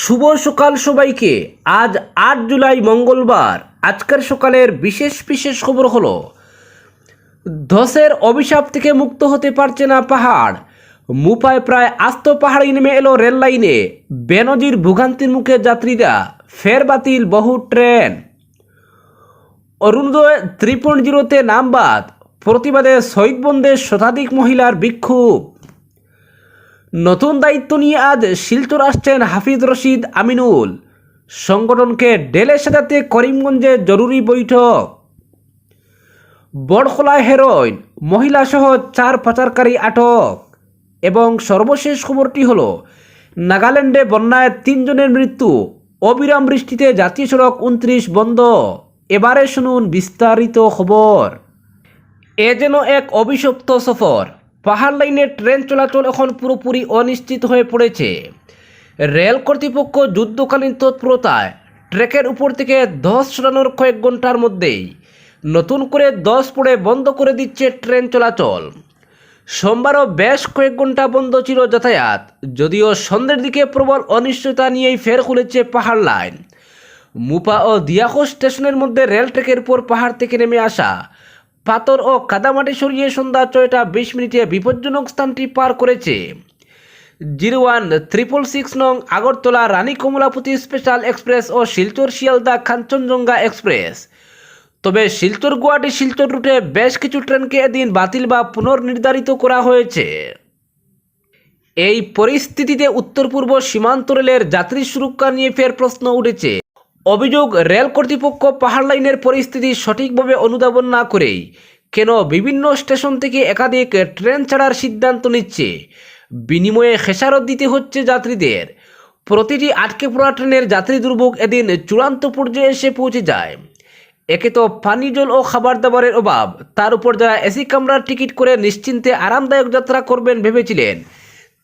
শুভ সকাল সবাইকে। আজ আট জুলাই মঙ্গলবার। আজকের সকালের বিশেষ বিশেষ খবর হলো, ধসের অভিশাপ থেকে মুক্ত হতে পারছে না পাহাড়। মুপায় প্রায় আস্ত পাহাড়ে নেমে এলো রেল লাইনে। বেনজির ভোগান্তির মুখে যাত্রীরা ফের বাতিল বহু ট্রেন। অরুণোদয় থ্রি পয়েন্ট জিরোতে নাম বাদ প্রতিবাদে শহীদ বন্ধের শতাধিক মহিলার বিক্ষোভ। নতুন দায়িত্ব নিয়ে আজ শিলচর আসছেন হাফিজ রশিদ আমিনুল। সংগঠনকে ডেলে সাজাতে করিমগঞ্জে জরুরি বৈঠক। বড়খোলায় হেরোইন, মহিলাসহ চার পাচারকারী আটক। এবং সর্বশেষ খবরটি হল, নাগাল্যান্ডে বন্যায় তিনজনের মৃত্যু। অবিরাম বৃষ্টিতে জাতীয় সড়ক উনত্রিশ বন্ধ। এবারে শুনুন বিস্তারিত খবর। এ যেন এক অভিশপ্ত সফর। পাহাড় লাইনে ট্রেন চলাচল এখন পুরোপুরি অনিশ্চিত হয়ে পড়েছে। রেল কর্তৃপক্ষ যুদ্ধকালীন তৎপরতায় ট্রেকের উপর থেকে ধস সরানোর কয়েক ঘণ্টার মধ্যেই নতুন করে দশ পড়ে বন্ধ করে দিচ্ছে ট্রেন চলাচল। সোমবারও বেশ কয়েক ঘণ্টা বন্ধ ছিল যাতায়াত, যদিও সন্ধ্যের দিকে প্রবল অনিশ্চয়তা নিয়েই ফের খুলেছে পাহাড় লাইন। মুপা ও দিয়াখো স্টেশনের মধ্যে রেল ট্র্যাকের উপর পাহাড় থেকে নেমে আসা পাথর ও কাদামাটি সরিয়ে সন্ধ্যা ছয়টা বিশ মিনিটে বিপজ্জনক স্থানটি পার করেছে। জিরো ওয়ান ত্রিপল সিক্স নং আগরতলা রানী কমলাপতি স্পেশাল এক্সপ্রেস ও শিলচর শিয়ালদা কাঞ্চনজঙ্ঘা এক্সপ্রেস। তবে শিলচর গুয়াহাটি শিলচর রুটে বেশ কিছু ট্রেনকে এদিন বাতিল বা পুনর্নির্ধারিত করা হয়েছে। এই পরিস্থিতিতে উত্তর পূর্ব সীমান্ত রেলের যাত্রী সুরক্ষা নিয়ে ফের প্রশ্ন উঠেছে। অভিযোগ রেল কর্তৃপক্ষ পাহাড় লাইনের পরিস্থিতি সঠিকভাবে অনুধাবন না করেই কেন বিভিন্ন স্টেশন থেকে একাধিক ট্রেন ছাড়ার সিদ্ধান্ত নিচ্ছে। বিনিময়ে খেসারত দিতে হচ্ছে যাত্রীদের। প্রতিটি আটকে পড়া ট্রেনের যাত্রী দুর্ভোগ এদিন চূড়ান্ত পর্যায়ে এসে পৌঁছে যায়। একে তো পানি, জল ও খাবার দাবারের অভাব। তার উপর যারা এসি কামরার টিকিট করে নিশ্চিন্তে আরামদায়ক যাত্রা করবেন ভেবেছিলেন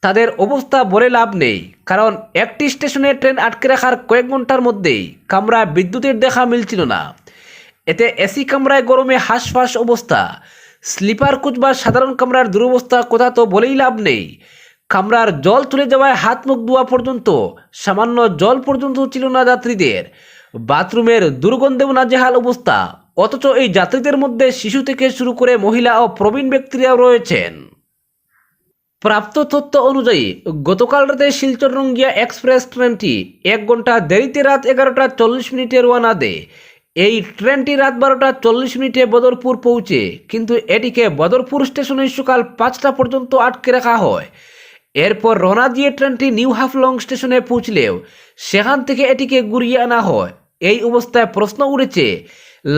তাদের অবস্থা বলে লাভ নেই। কারণ একটি স্টেশনে ট্রেন আটকে রাখার কয়েক ঘণ্টার মধ্যেই কামরা বিদ্যুতের দেখা মিলছিল না। এতে এসি কামরায় গরমে হাঁসফাঁস অবস্থা। স্লিপার কোচ বা সাধারণ কামরার দুরবস্থা কথা তো বলেই লাভ নেই। কামরার জল তুলে যাওয়ায় হাত মুখ ধোয়া পর্যন্ত সামান্য জল পর্যন্ত ছিল না যাত্রীদের। বাথরুমের দুর্গন্ধেও নাজেহাল অবস্থা। অথচ এই যাত্রীদের মধ্যে শিশু থেকে শুরু করে মহিলা ও প্রবীণ ব্যক্তিরাও রয়েছেন। প্রাপ্ত তথ্য অনুযায়ী গতকাল রাতে শিলচর রঙ্গিয়া এক্সপ্রেস ট্রেনটি এক ঘণ্টা দেরিতে রাত এগারোটা চল্লিশ মিনিটে রওনা দেয়। এই ট্রেনটি রাত বারোটা চল্লিশ মিনিটে বদরপুর পৌঁছে, কিন্তু এটিকে বদরপুর স্টেশনে সকাল পাঁচটা পর্যন্ত আটকে রাখা হয়। এরপর রওনা দিয়ে ট্রেনটি নিউ হাফলং স্টেশনে পৌঁছলেও, সেখান থেকে এটিকে ঘুরিয়ে আনা হয়। এই অবস্থায় প্রশ্ন উঠেছে,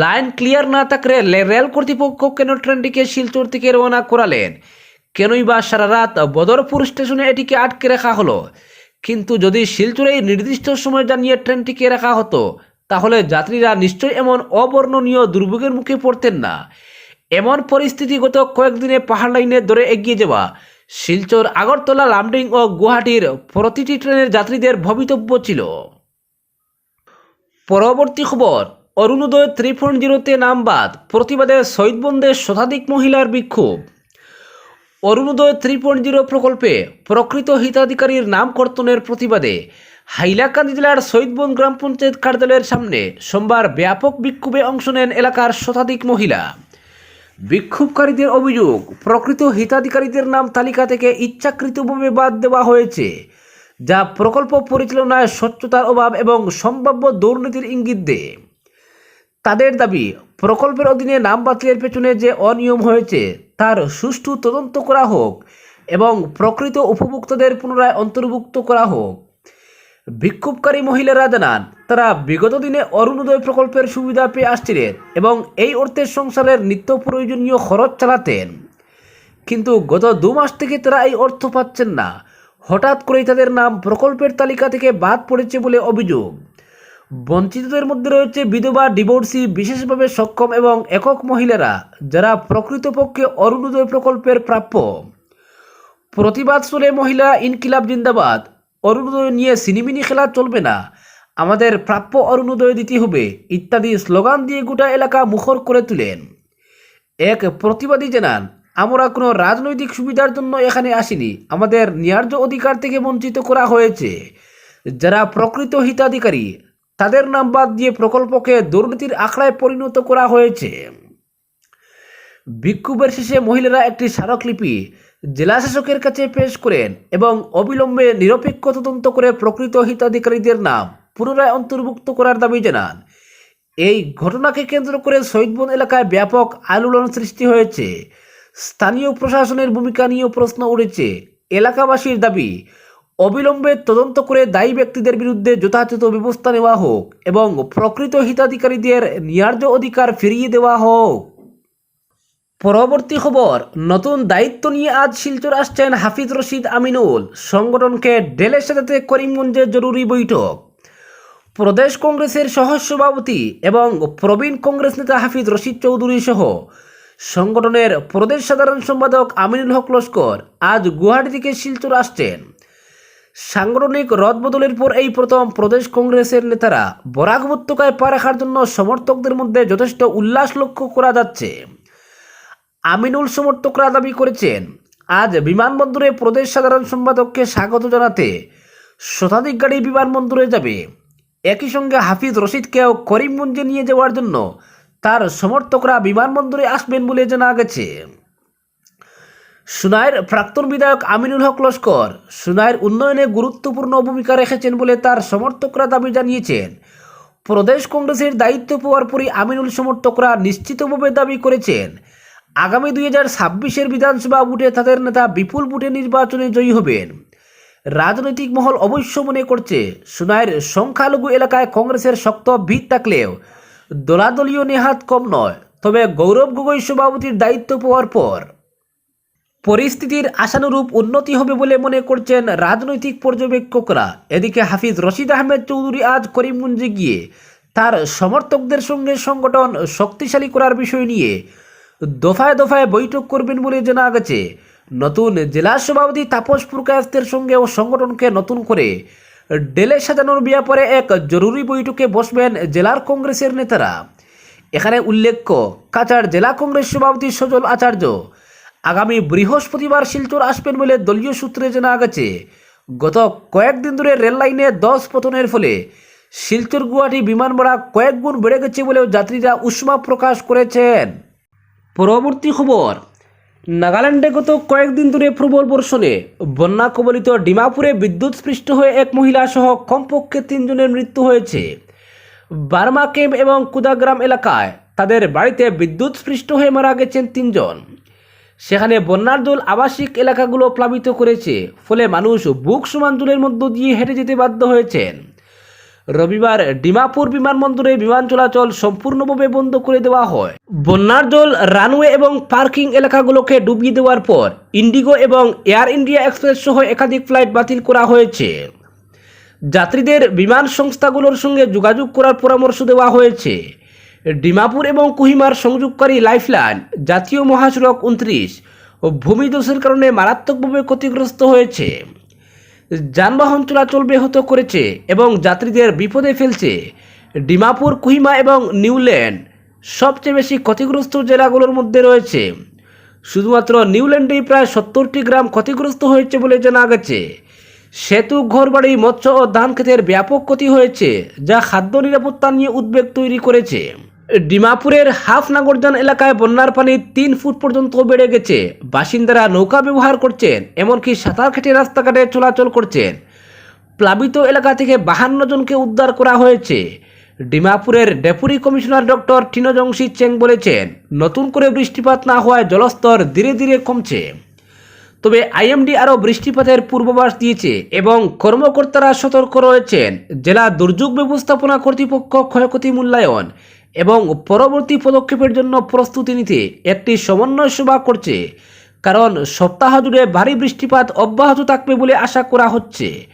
লাইন ক্লিয়ার না থাকলে রেল কর্তৃপক্ষ কেন ট্রেনটিকে শিলচর থেকে রওনা করালেন? কেনই বা সারা রাত বদরপুর স্টেশনে এটিকে আটকে রাখা হলো? কিন্তু যদি শিলচরে নির্দিষ্ট সময় জানিয়ে ট্রেনটিকে রাখা হতো, তাহলে যাত্রীরা নিশ্চয়ই এমন অবর্ণনীয় দুর্ভোগের মুখে পড়তেন না। এমন পরিস্থিতি গত কয়েকদিনে পাহাড় লাইনে ধরে এগিয়ে যাওয়া। শিলচর, আগরতলা, লামডিং ও গুয়াহাটির প্রতিটি ট্রেনের যাত্রীদের ভবিতব্য ছিল। পরবর্তী খবর, অরুণোদয় থ্রি পয়েন্ট জিরোতে নাম বাদ প্রতিবাদে শহীদবন্ধের শতাধিক মহিলার বিক্ষোভ। অরুণোদয় থ্রি পয়েন্ট জিরো প্রকল্পে প্রকৃত হিতাধিকারীর নাম কর্তনের প্রতিবাদে হাইলাকান্দি জেলার শহীদবন গ্রাম পঞ্চায়েত কার্যালয়ের সামনে সোমবার ব্যাপক বিক্ষোভে অংশ নেন এলাকার শতাধিক মহিলা। বিক্ষোভকারীদের অভিযোগ, প্রকৃত হিতাধিকারীদের নাম তালিকা থেকে ইচ্ছাকৃতভাবে বাদ দেওয়া হয়েছে, যা প্রকল্প পরিচালনায় স্বচ্ছতার অভাব এবং সম্ভাব্য দুর্নীতির ইঙ্গিত দেয়। তাদের দাবি, প্রকল্পের অধীনে নাম বাতিলের পেছনে যে অনিয়ম হয়েছে তার সুষ্ঠু তদন্ত করা হোক এবং প্রকৃত উপভোক্তাদের পুনরায় অন্তর্ভুক্ত করা হোক। বিক্ষোভকারী মহিলারা জানান, তারা বিগত দিনে অরুণোদয় প্রকল্পের সুবিধা পেয়ে আসছিলেন এবং এই অর্থের সংসারের নিত্য প্রয়োজনীয় খরচ চালাতেন। কিন্তু গত দু মাস থেকে তারা এই অর্থ পাচ্ছেন না। হঠাৎ করেই তাদের নাম প্রকল্পের তালিকা থেকে বাদ পড়েছে বলে অভিযোগ। বঞ্চিতদের মধ্যে রয়েছে বিধবা, ডিভোর্সি, বিশেষভাবে সক্ষম এবং একক মহিলারা, যারা প্রকৃতপক্ষে অরুণোদয় প্রকল্পের প্রাপ্য। প্রতিবাদ শুনে মহিলা ইনকিলাব জিন্দাবাদ। অরুণোদয় নিয়ে সিনিমিনি খেলা চলবে না। আমাদের প্রাপ্য অরুণোদয় দিতে হবে, ইত্যাদি স্লোগান দিয়ে গোটা এলাকা মুখর করে তুলেন। এক প্রতিবাদী জানান, আমরা কোনো রাজনৈতিক সুবিধার জন্য এখানে আসিনি। আমাদের ন্যায্য অধিকার থেকে বঞ্চিত করা হয়েছে। যারা প্রকৃত হিতাধিকারী তাদের নাম বাদ দিয়ে প্রকল্পকে দুর্নীতির আখড়ায় পরিণত করা হয়েছে। বিক্ষোভের শেষে মহিলারা একটি স্মারকলিপি জেলা শাসকের কাছে পেশ করেন এবং অবিলম্বে নিরপেক্ষ তদন্ত করে প্রকৃত হিতাধিকারীদের নাম পুনরায় অন্তর্ভুক্ত করার দাবি জানান। এই ঘটনাকে কেন্দ্র করে শহীদবন এলাকায় ব্যাপক আলোড়ন সৃষ্টি হয়েছে। স্থানীয় প্রশাসনের ভূমিকা নিয়েও প্রশ্ন উঠেছে। এলাকাবাসীর দাবি অবিলম্বে তদন্ত করে দায়ী ব্যক্তিদের বিরুদ্ধে যথাযথ ব্যবস্থা নেওয়া হোক এবং প্রকৃত হিতাধিকারীদের ন্যায্য অধিকার ফিরিয়ে দেওয়া হোক। পরবর্তী খবর, নতুন দায়িত্ব নিয়ে আজ শিলচর আসছেন হাফিজ রশিদ আমিনুল, সংগঠনকে ডেলে সাজাতে করিমগঞ্জে জরুরি বৈঠক। প্রদেশ কংগ্রেসের সহ সভাপতি এবং প্রবীণ কংগ্রেস নেতা হাফিজ রশিদ চৌধুরী সহ সংগঠনের প্রদেশ সাধারণ সম্পাদক আমিনুল হক লস্কর আজ গুয়াহাটি থেকে শিলচর আসছেন। সাংগঠনিক রদবদলের পর এই প্রথম প্রদেশ কংগ্রেসের নেতারা বরাক উপত্যকায় পা রাখার জন্য সমর্থকদের মধ্যে যথেষ্ট উল্লাস লক্ষ্য করা যাচ্ছে। আমিনুল সমর্থকরা দাবি করেছেন, আজ বিমানবন্দরে প্রদেশ সাধারণ সম্পাদককে স্বাগত জানাতে শতাধিক গাড়ি বিমানবন্দরে যাবে। একই সঙ্গে হাফিজ রশিদকেও করিমগঞ্জে নিয়ে যাওয়ার জন্য তার সমর্থকরা বিমানবন্দরে আসবেন বলে জানা গেছে। সুনাইয়ের প্রাক্তন বিধায়ক আমিনুল হক লস্কর সুনাইয়ের উন্নয়নে গুরুত্বপূর্ণ ভূমিকা রেখেছেন বলে তার সমর্থকরা দাবি জানিয়েছেন। প্রদেশ কংগ্রেসের দায়িত্ব পাওয়ার পরই আমিনুল সমর্থকরা নিশ্চিতভাবে দাবি করেছেন। আগামী দুই হাজার ছাব্বিশের বিধানসভা ভোটে তাদের নেতা বিপুল ভোটে নির্বাচনে জয়ী হবেন। রাজনৈতিক মহল অবশ্য মনে করছে সুনাইয়ের সংখ্যালঘু এলাকায় কংগ্রেসের শক্ত ভিত থাকলেও দলাদলীয় নেহাত কম নয়। তবে গৌরব গগৈ সভাপতির দায়িত্ব পাওয়ার পর পরিস্থিতির আশানুরূপ উন্নতি হবে বলে মনে করছেন রাজনৈতিক পর্যবেক্ষকরা। এদিকে হাফিজ রশিদ আহমেদ চৌধুরী আজ করিমগঞ্জে গিয়ে তার সমর্থকদের সঙ্গে সংগঠন শক্তিশালী করার বিষয় নিয়ে দফায় দফায় বৈঠক করবেন বলে জানা গেছে। নতুন জেলা সভাপতি তাপস পুরকায়স্তের ও সংগঠনকে নতুন করে ডেলে সাজানোর ব্যাপারে এক জরুরি বৈঠকে বসবেন জেলার কংগ্রেসের নেতারা। এখানে উল্লেখ্য কাচার জেলা কংগ্রেস সভাপতি সজল আচার্য আগামী বৃহস্পতিবার শিলচর আসবেন বলে দলীয় সূত্রে জানা গেছে। গত কয়েকদিন ধরে রেল লাইনে দশ পতনের ফলে শিলচর গুয়াহাটি বিমান ভাড়া কয়েক গুণ বেড়ে গেছে বলেও যাত্রীরা উষ্মা প্রকাশ করেছেন। পরবর্তী খবর, নাগাল্যান্ডে গত কয়েকদিন ধরে প্রবল বর্ষণে বন্যা কবলিত ডিমাপুরে বিদ্যুৎ স্পৃষ্ট হয়ে এক মহিলা সহ কমপক্ষে তিনজনের মৃত্যু হয়েছে। বার্মা ক্যাম্প এবং কুদাগ্রাম এলাকায় তাদের বাড়িতে বিদ্যুৎ স্পৃষ্ট হয়ে মারা গেছেন তিনজন। সেখানে বন্যার জল আবাসিক এলাকাগুলো প্লাবিত করেছে, ফলে মানুষ বুক সমান জলের মধ্য দিয়ে হেঁটে যেতে বাধ্য হয়েছেন। রবিবার ডিমাপুর বিমানবন্দরে বিমান চলাচল সম্পূর্ণভাবে বন্ধ করে দেওয়া হয়। বন্যার জল রানওয়ে এবং পার্কিং এলাকাগুলোকে ডুবিয়ে দেওয়ার পর ইন্ডিগো এবং এয়ার ইন্ডিয়া এক্সপ্রেস সহ একাধিক ফ্লাইট বাতিল করা হয়েছে। যাত্রীদের বিমান সংস্থাগুলোর সঙ্গে যোগাযোগ করার পরামর্শ দেওয়া হয়েছে। ডিমাপুর এবং কোহিমার সংযোগকারী লাইফলাইন, জাতীয় মহাসড়ক উনত্রিশ, ও ভূমিধসের কারণে মারাত্মকভাবে ক্ষতিগ্রস্ত হয়েছে। যানবাহন চলাচল ব্যাহত করেছে এবং যাত্রীদের বিপদে ফেলছে। ডিমাপুর, কুহিমা এবং নিউল্যান্ড সবচেয়ে বেশি ক্ষতিগ্রস্ত জেলাগুলোর মধ্যে রয়েছে। শুধুমাত্র নিউল্যান্ডেই প্রায় সত্তরটি গ্রাম ক্ষতিগ্রস্ত হয়েছে বলে জানা গেছে। সেতু, ঘরবাড়ি, মৎস্য ও ধান ক্ষেতের ব্যাপক ক্ষতি হয়েছে, যা খাদ্য নিরাপত্তা নিয়ে উদ্বেগ তৈরি করেছে। ডিমাপুরের হাফ নাগরজান এলাকায় বন্যার পানি তিন ফুট পর্যন্ত বেড়ে গেছে। বাসিন্দারা নৌকা ব্যবহার করছেন, এমনকি সাঁতার কেটে রাস্তাঘাটে চলাচল করছেন। প্লাবিত এলাকা থেকে বাহান্ন জনকে উদ্ধার করা হয়েছে। ডিমাপুরের deputy commissioner doctor Tinojongshi Cheng বলেছেন, নতুন করে বৃষ্টিপাত না হওয়ায় জলস্তর ধীরে ধীরে কমছে। তবে আইএমডি আরও বৃষ্টিপাতের পূর্বাভাস দিয়েছে এবং কর্মকর্তারা সতর্ক রয়েছেন। জেলা দুর্যোগ ব্যবস্থাপনা কর্তৃপক্ষ ক্ষয়ক্ষতি মূল্যায়ন এবং পরবর্তী পদক্ষেপের জন্য প্রস্তুতি নিতে একটি সমন্বয় সভা করছে। কারণ সপ্তাহ জুড়ে ভারী বৃষ্টিপাত অব্যাহত থাকবে বলে আশা করা হচ্ছে।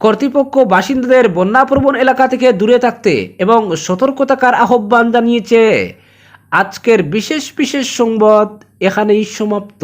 কর্তৃপক্ষ বাসিন্দাদের বন্যাপ্রবণ এলাকা থেকে দূরে থাকতে এবং সতর্ক থাকার আহ্বান জানিয়েছে। আজকের বিশেষ বিশেষ সংবাদ এখানেই সমাপ্ত।